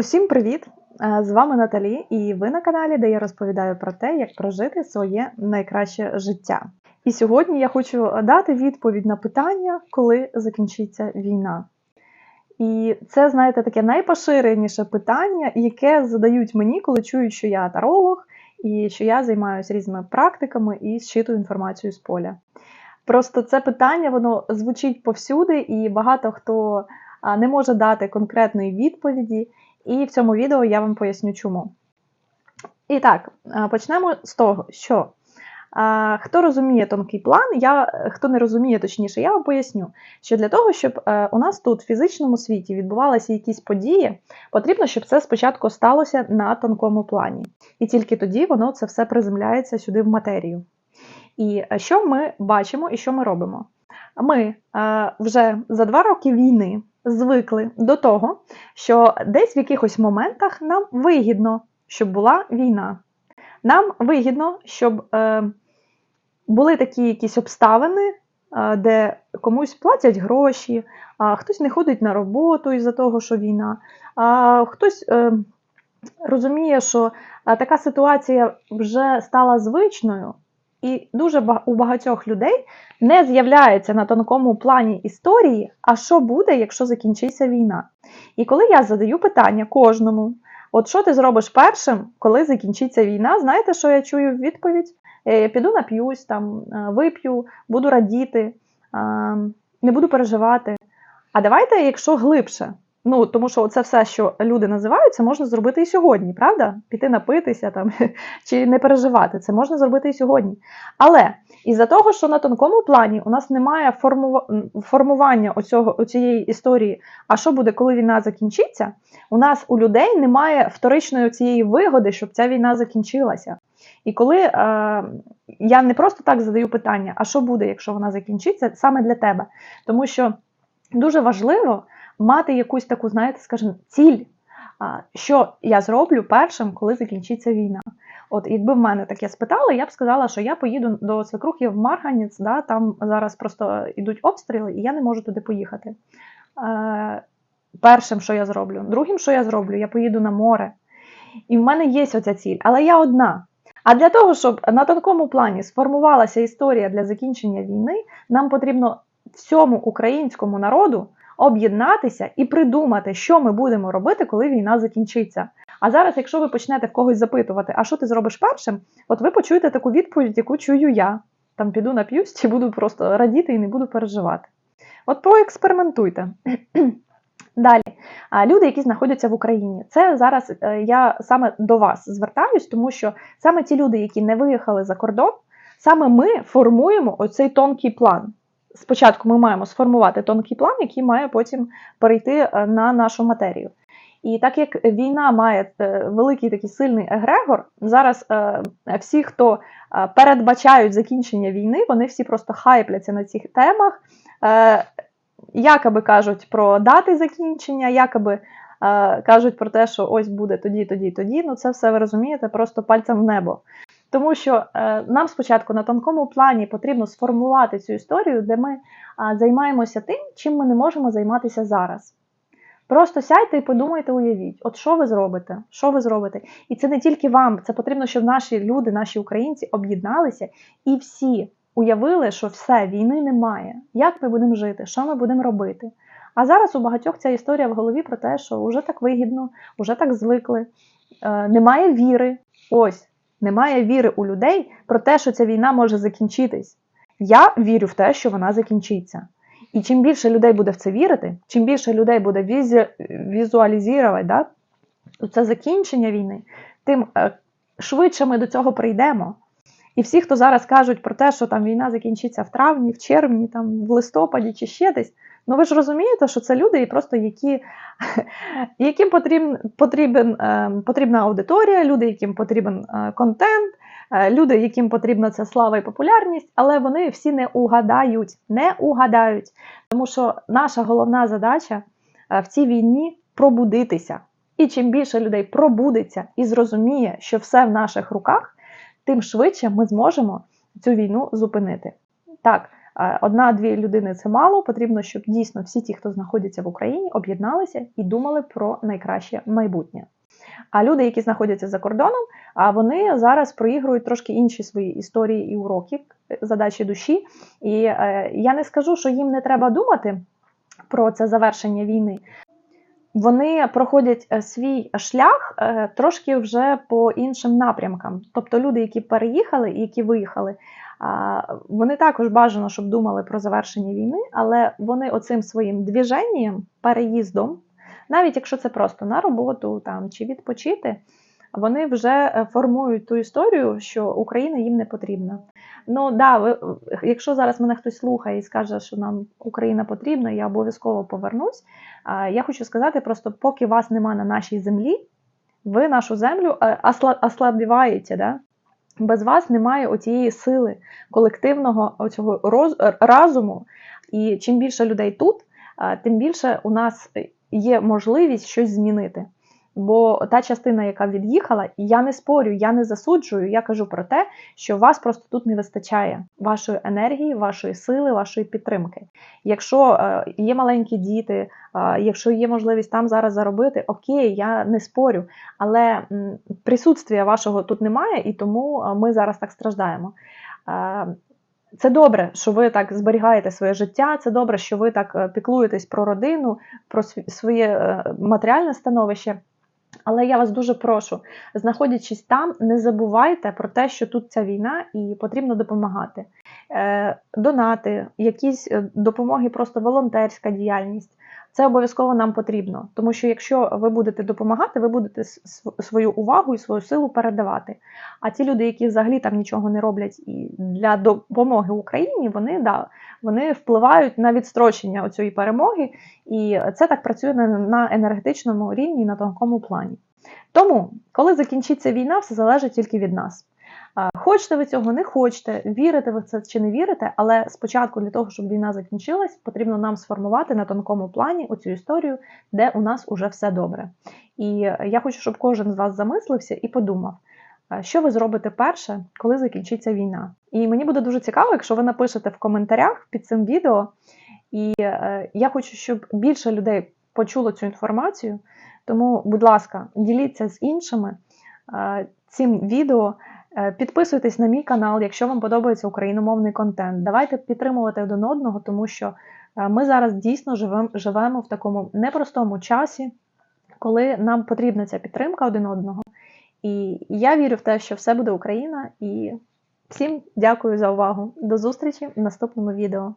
Усім привіт! Е, З вами Наталі, і ви на каналі, де я розповідаю про те, як прожити своє найкраще життя. І сьогодні я хочу дати відповідь на питання, коли закінчиться війна. І це, знаєте, таке найпоширеніше питання, яке задають мені, коли чують, що я таролог і що я займаюся різними практиками і зчитую інформацію з поля. Просто це питання воно звучить повсюди, і багато хто не може дати конкретної відповіді. І в цьому відео я вам поясню чому. І так, почнемо з того, що хто розуміє тонкий план, я, хто не розуміє, точніше, я вам поясню, що для того, щоб е, у нас тут в фізичному світі відбувалися якісь події, потрібно, щоб це спочатку сталося на тонкому плані. І тільки тоді воно це все приземляється сюди в матерію. І е, що ми бачимо і що ми робимо? Ми е, вже за два роки війни звикли до того, що десь в якихось моментах нам вигідно, щоб була війна. Нам вигідно, щоб е, були такі якісь обставини, е, де комусь платять гроші, а хтось не ходить на роботу із-за того, що війна, а хтось розуміє, що така ситуація вже стала звичною. І дуже у багатьох людей не з'являється на тонкому плані історії, а що буде, якщо закінчиться війна. І коли я задаю питання кожному, от що ти зробиш першим, коли закінчиться війна, знаєте, що я чую в відповідь? Е, Я піду нап'юсь, там, е, вип'ю, буду радіти, не буду переживати. А давайте, якщо глибше. Ну, тому що це все, що люди називають, це можна зробити і сьогодні, правда? Піти напитися там, чи не переживати, це можна зробити і сьогодні. Але із-за того, що на тонкому плані у нас немає формува- формування оцього, оцієї історії, а що буде, коли війна закінчиться, у нас у людей немає вторичної цієї вигоди, щоб ця війна закінчилася. І коли е, я не просто так задаю питання, а що буде, якщо вона закінчиться, саме для тебе. Тому що дуже важливо мати якусь таку, знаєте, скажімо, ціль, що я зроблю першим, коли закінчиться війна. От якби в мене таке спитали, я б сказала, що я поїду до свекрухи в Марганець, да, там зараз просто йдуть обстріли, і я не можу туди поїхати. Е, першим, що я зроблю. Другим, що я зроблю, я поїду на море. І в мене є оця ціль, але я одна. А для того, щоб на тонкому плані сформувалася історія для закінчення війни, нам потрібно всьому українському народу об'єднатися і придумати, що ми будемо робити, коли війна закінчиться. А зараз, якщо ви почнете в когось запитувати, а що ти зробиш першим, от ви почуєте таку відповідь, яку чую я. Там піду нап'юсь, чи буду просто радіти і не буду переживати. От проекспериментуйте. Далі, люди, які знаходяться в Україні, це зараз е, я саме до вас звертаюсь, тому що саме ті люди, які не виїхали за кордон, саме ми формуємо оцей тонкий план. Спочатку ми маємо сформувати тонкий план, який має потім перейти е, на нашу матерію. І так як війна має е, великий такий сильний егрегор, зараз е, всі, хто передбачають закінчення війни, вони всі просто хайпляться на цих темах. Якоби кажуть про дати закінчення, якоби кажуть про те, що ось буде тоді, тоді, тоді. Ну це все ви розумієте, просто пальцем в небо. Тому що е, нам спочатку на тонкому плані потрібно сформувати цю історію, де ми займаємося тим, чим ми не можемо займатися зараз. Просто сядьте і подумайте, уявіть, от що ви зробите, що ви зробите. І це не тільки вам, це потрібно, щоб наші люди, наші українці об'єдналися і всі уявили, що все, війни немає. Як ми будемо жити, що ми будемо робити? А зараз у багатьох ця історія в голові про те, що вже так вигідно, вже так звикли, е, немає віри. Ось, немає віри у людей про те, що ця війна може закінчитись. Я вірю в те, що вона закінчиться. І чим більше людей буде в це вірити, чим більше людей буде візі... візуалізувати да, це закінчення війни, тим е, швидше ми до цього прийдемо. І всі, хто зараз кажуть про те, що там війна закінчиться в травні, в червні, там, в листопаді чи ще десь, ну ви ж розумієте, що це люди, просто які, яким потрібен, потрібен, е, потрібна аудиторія, люди, яким потрібен е, контент, е, люди, яким потрібна ця слава і популярність, але вони всі не угадають, не угадають. Тому що наша головна задача е, в цій війні пробудитися. І чим більше людей пробудиться і зрозуміє, що все в наших руках, тим швидше ми зможемо цю війну зупинити. Так, Одна-дві людини це мало. Потрібно, щоб дійсно всі ті, хто знаходяться в Україні, об'єдналися і думали про найкраще майбутнє. А люди, які знаходяться за кордоном, а вони зараз проігрують трошки інші свої історії і уроки, е, задачі душі. І е, я не скажу, що їм не треба думати про це завершення війни. Вони проходять е, свій шлях е, трошки вже по іншим напрямкам. Тобто люди, які переїхали і які виїхали, вони також бажано, щоб думали про завершення війни, але вони оцим своїм двіженням, переїздом, навіть якщо це просто на роботу там, чи відпочити, вони вже е, формують ту історію, що Україна їм не потрібна. Ну да, ви, якщо зараз мене хтось слухає і скаже, що нам Україна потрібна, я обов'язково повернусь. Я хочу сказати, просто поки вас нема на нашій землі, ви нашу землю е, ослабіваєте. Да? Без вас немає оцієї сили колективного оцього роз, разуму. І чим більше людей тут, тим більше у нас є можливість щось змінити. Бо та частина, яка від'їхала, і я не спорю, я не засуджую, я кажу про те, що вас просто тут не вистачає вашої енергії, вашої сили, вашої підтримки. Якщо е, є маленькі діти, е, якщо є можливість там зараз заробити, окей, я не спорю, але м, присутствия вашого тут немає, і тому е, ми зараз так страждаємо. Це добре, що ви так зберігаєте своє життя. Це добре, що ви так піклуєтесь про родину, про своє матеріальне становище. Але я вас дуже прошу, знаходячись там, не забувайте про те, що тут ця війна і потрібно допомагати. Е, донати, якісь е, допомоги, просто волонтерська діяльність. Це обов'язково нам потрібно, тому що якщо ви будете допомагати, ви будете свою увагу і свою силу передавати. А ті люди, які взагалі там нічого не роблять і для допомоги Україні, вони да, вони впливають на відстрочення цієї перемоги, і це так працює на, на енергетичному рівні, на тонкому плані. Тому, коли закінчиться війна, все залежить тільки від нас. Хочете ви цього, не хочете, вірите ви в це чи не вірите, але спочатку для того, щоб війна закінчилась, потрібно нам сформувати на тонкому плані оцю історію, де у нас уже все добре. І я хочу, щоб кожен з вас замислився і подумав, що ви зробите перше, коли закінчиться війна. І мені буде дуже цікаво, якщо ви напишете в коментарях під цим відео. І е, я хочу, щоб більше людей почуло цю інформацію. Тому, будь ласка, діліться з іншими е, цим відео. Е, Підписуйтесь на мій канал, якщо вам подобається україномовний контент. Давайте підтримувати один одного, тому що е, ми зараз дійсно живемо, живемо в такому непростому часі, коли нам потрібна ця підтримка один одного. І я вірю в те, що все буде Україна. І всім дякую за увагу. До зустрічі в наступному відео.